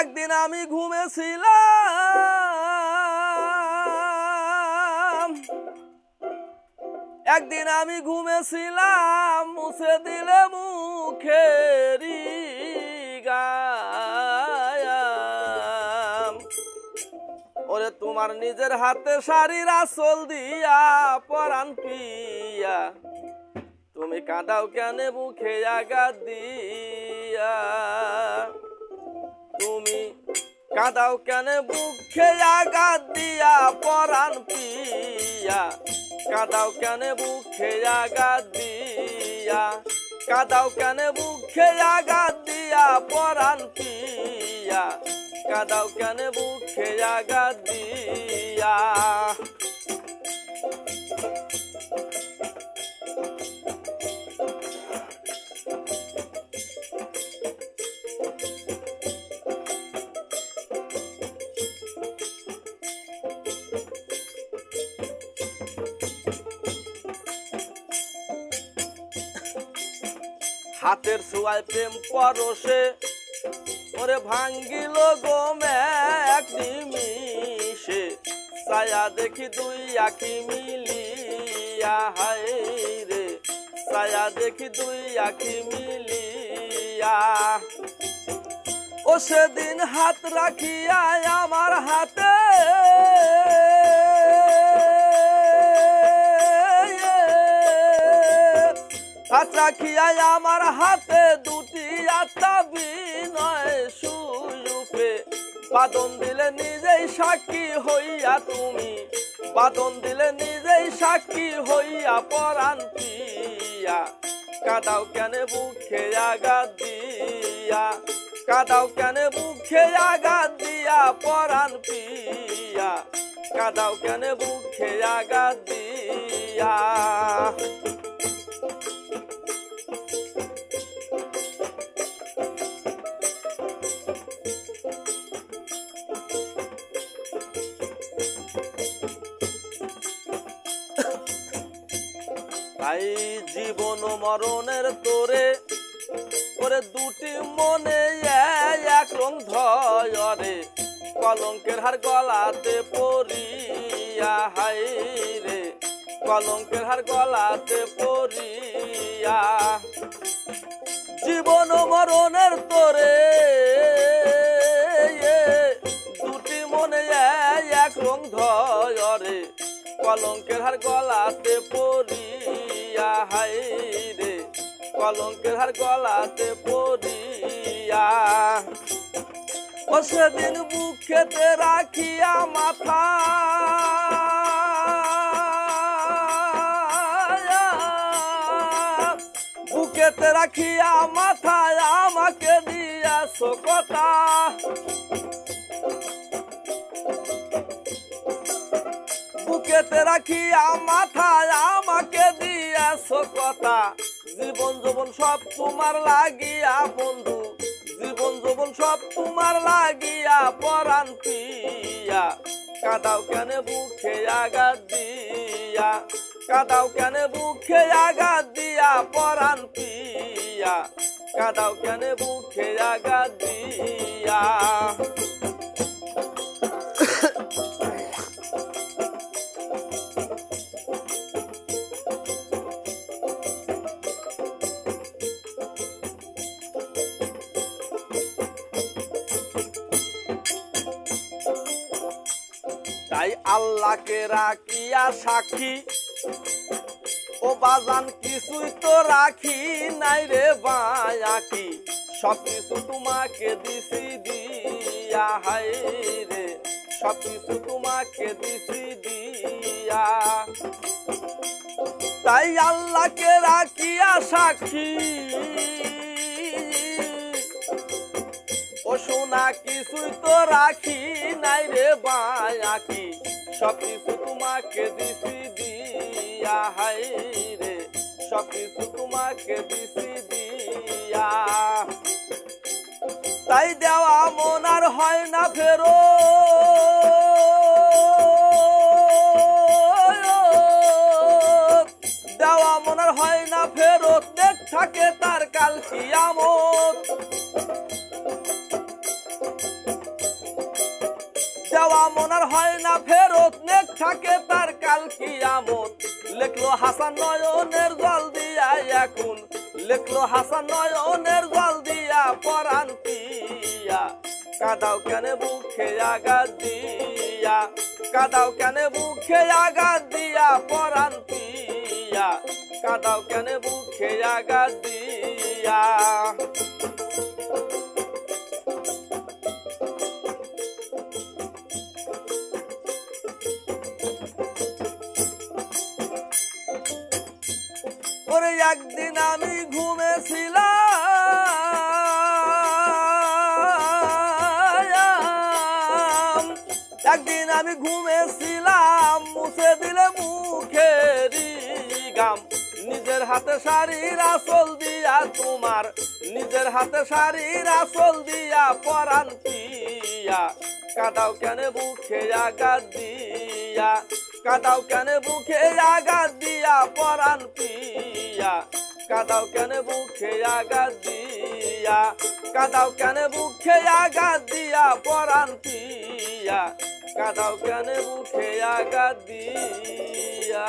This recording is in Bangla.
একদিন আমি ঘুমেছিলাম। একদিন আমি ঘুমেছিলাম, মুছে দিলে মুখেরি ওরে তোমার নিজের হাতে শাড়ির আসল দিয়া পরান পিয়া। তুমি কাঁদাও কেন মুখে আঘাত দিয়া? তুমি কাঁদাও কেন? বুকে আঘাত দিয়া পরাণ পিয়া। কাঁদাও কেন? বুকে আঘাত দিয়া। কাঁদাও কেন? বুকে আঘাত দিয়া পরাণ পিয়া। কাঁদাও কেন? বুকে আঘাত দিয়া। হাতের ছোঁয়ায় প্রেম পরশে ওরে ভাঙ্গিল গোমে এক নিমিষে। ছায়া দেখি দুই আখি মিলিয়া, হায় রে। ছায়া দেখি দুই আখি মিলিয়া। ও সেদিন হাত রাখিয়া আমার হাতে। হাত রাখিয়া আমার হাতে দুটি আত্মা বিনয় সুরূপে। বাদন দিলে নিজেই সাক্ষী হইয়া তুমি। বাদন দিলে নিজেই সাক্ষী হইয়া পরাণ পিয়া। কাদাও কেন বুকে আঘাত দিয়া? কাদাও কেন বুকে আঘাত দিয়া পরাণ পিয়া? কাদাও কেন বুকে আঘাত দিয়া? তাই জীবন মরণের তোরে করে দুটি মনে এক রং ধরে কলঙ্কের হার গলাতে পরিয়া হাই রে। কলঙ্কের হার গলাতে পরিয়া। জীবন মরণের তোরে দুটি মনে এক রং ধরে কলঙ্কের হার গলাতে পরিয়া হাই রে, কলঙ্কের হার গলাতে পরিয়া ও সেদিন বুকেতে রাখিয়া মাথা। বুকেতে রাখিয়া মাথায় আমাকে দিয়া কথা। বুকেতে রাখিয়া মাথায় দিয়াছ কথা। জীবন যৌবন সব তোমার লাগিয়া বন্ধু। জীবন যৌবন সব তোমার লাগিয়া পরাণ পিয়া। কাদাও কেন বুকে আঘাত দিয়া? কাদাও কেন বুকে আঘাত দিয়া পরাণ পিয়া? কাদাও কেন বুকে আঘাত দিয়া? তাই আল্লাহকে রাখিয়া সাক্ষী। ও বাজান, কিছুই তো রাখি নাই রে বায়াকি সব কিছু তোমাকে দিছি দিয়া হাই রে। সব কিছু তোমাকে দিছি দিয়া। তাই আল্লাহকে রাখিয়া সাক্ষী। সোনা কিছুই তো রাখি নাই রে বায়াকি সব কিছু তোমাকে দিছি দিয়া, হাই রে। সব কিছু তোমাকে দিছি দিয়া। তাই দেওয়া মন আর হয় না ফেরো আমনার হয় না ফেরত। নেক থাকে তার কাল কিয়ামত। লেখলো হাসান নয়নের জল দিয়া এখন। লেখলো হাসান নয়নের জল দিয়া পরান পিয়া কাদাও কেন বুকে আঘাত দিয়া? কাদাও কেন বুকে আঘাত দিয়া পরান পিয়া কাদাও কেন বুকে আঘাত দিয়া? ওরে একদিন আমি ঘুমেছিলাম। একদিন আমি ঘুমেছিলাম, মুছে দিলে মুখেরি গাম নিজের হাতে শাড়ির আসল দিয়া তোমার, নিজের হাতে শাড়ির আসল দিয়া পরান পিয়া কাদাও কেন বুকে আঘাত দিয়া? কাদাও কেন বুকে আঘাত দিয়া পরান পিয়া কাদাও কেন বুকে আঘাত দিয়া? কাদাও কেন বুকে আঘাত দিয়া? পরান পিয়া। কাদাও কেন বুকে আঘাত দিয়া?